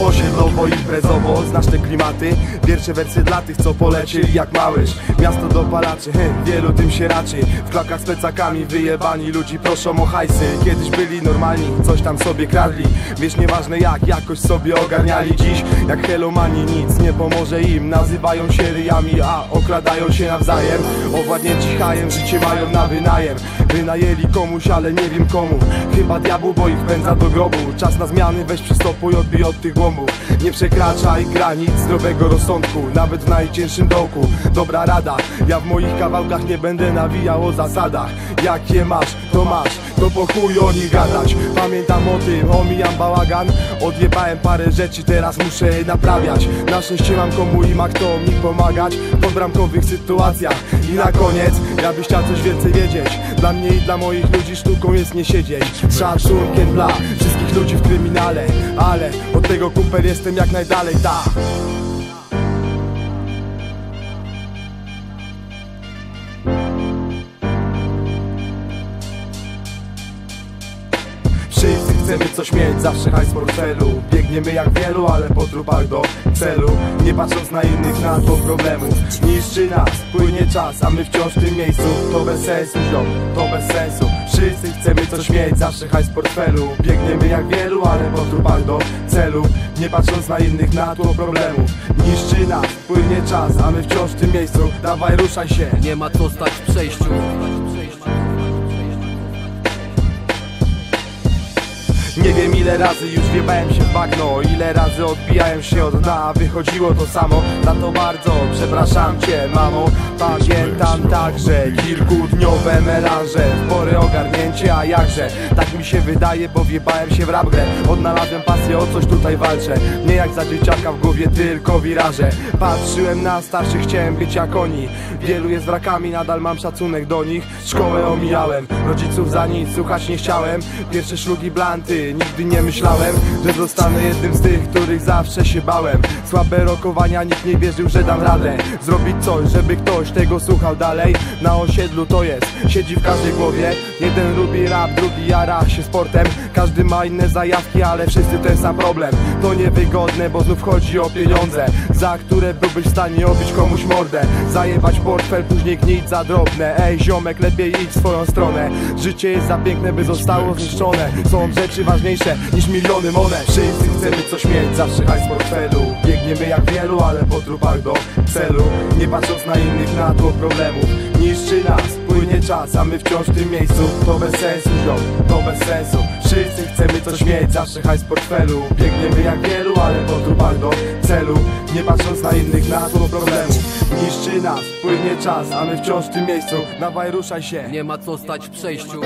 Osiedlowo imprezowo, znasz te klimaty? Pierwsze wersy dla tych, co polecieli jak małyż. Miasto dopalaczy, he, wielu tym się raczy. W klakach z plecakami wyjebani ludzi proszą o hajsy. Kiedyś byli normalni, coś tam sobie kradli. Wiesz, nieważne jak, jakoś sobie ogarniali. Dziś, jak helomani, nic nie pomoże im. Nazywają się ryjami, a okradają się nawzajem. Owładnięci hajem, życie mają na wynajem. Wynajęli komuś, ale nie wiem komu. Chyba diabł, bo ich pędza do grobu. Czas na zmiany, weź przystopuj, odbij od tych głąbów Nie przekraczaj granic zdrowego rozsądku Nawet w najcięższym dołku. Dobra rada, ja w moich kawałkach nie będę nawijał o zasadach. Jak je masz, to masz, to po chuj o nich gadać. Pamiętam o tym, omijam bałagan. Odjebałem parę rzeczy, teraz muszę naprawiać. Na szczęście mam komu i ma kto mi pomagać W podbramkowych sytuacjach. I na koniec, ja byś chciał coś więcej wiedzieć. Dla mnie i dla moich ludzi sztuką jest nie siedzieć. Z Szacunkiem dla wszystkich ludzi w kryminale. Ale od tego kumpel jestem jak najdalej, tak chcemy coś mieć, zawsze hajs w portfelu Biegniemy jak wielu, ale po trupach do celu. Nie patrząc na innych, na to problemów Niszczy nas, płynie czas, a my wciąż w tym miejscu. To bez sensu, to bez sensu. Wszyscy chcemy coś mieć, zawsze hajs w portfelu. Biegniemy jak wielu, ale po trupach do celu. Nie patrząc na innych, na to problemów Niszczy nas, płynie czas, a my wciąż w tym miejscu. Dawaj, ruszaj się. Nie ma co stać w przejściu ile razy już wjebałem się w bagno Ile razy odbijałem się od dna. Wychodziło to samo, za to bardzo przepraszam cię mamo. Pamiętam także kilkudniowe melanże W porę ogarnięcie, a jakże? Tak mi się wydaje, bo wjebałem się w rap Odnalazłem pasję, o coś tutaj walczę. Nie jak za dzieciaka w głowie, tylko wiraże. Patrzyłem na starszych, chciałem być jak oni. Wielu jest wrakami, nadal mam szacunek do nich. Szkołę omijałem, rodziców za nic słuchać nie chciałem. Pierwsze szlugi blanty, nigdy nie myślałem Że zostanę jednym z tych, których zawsze się bałem. Słabe rokowania, nikt nie wierzył, że dam radę Zrobić coś, żeby ktoś tego słuchał dalej. Na osiedlu to jest, siedzi w każdej głowie. Jeden lubi rap, drugi jara się sportem. Każdy ma inne zajawki, ale wszyscy ten sam problem. To niewygodne, bo znów chodzi o pieniądze Za które byłbyś w stanie obić komuś mordę. Zajebać portfel, później gnić za drobne. Ej ziomek, lepiej idź swoją stronę. Życie jest za piękne, by zostało zniszczone. Są rzeczy ważniejsze niż miliony monet. Wszyscy chcemy coś mieć, zawsze hajs w portfelu. Biegniemy jak wielu, ale po trupach do celu. Nie patrząc na innych, na tło problemów. Niszczy nas, płynie czas, a my wciąż w tym miejscu. To bez sensu, ziom, to bez sensu. Wszyscy chcemy coś mieć, zawsze hajs w portfelu Biegniemy jak wielu, ale po trupach do celu. Nie patrząc na innych, na tło problemów Niszczy nas, płynie czas, a my wciąż w tym miejscu. Dawaj, ruszaj się. Nie ma co stać w przejściu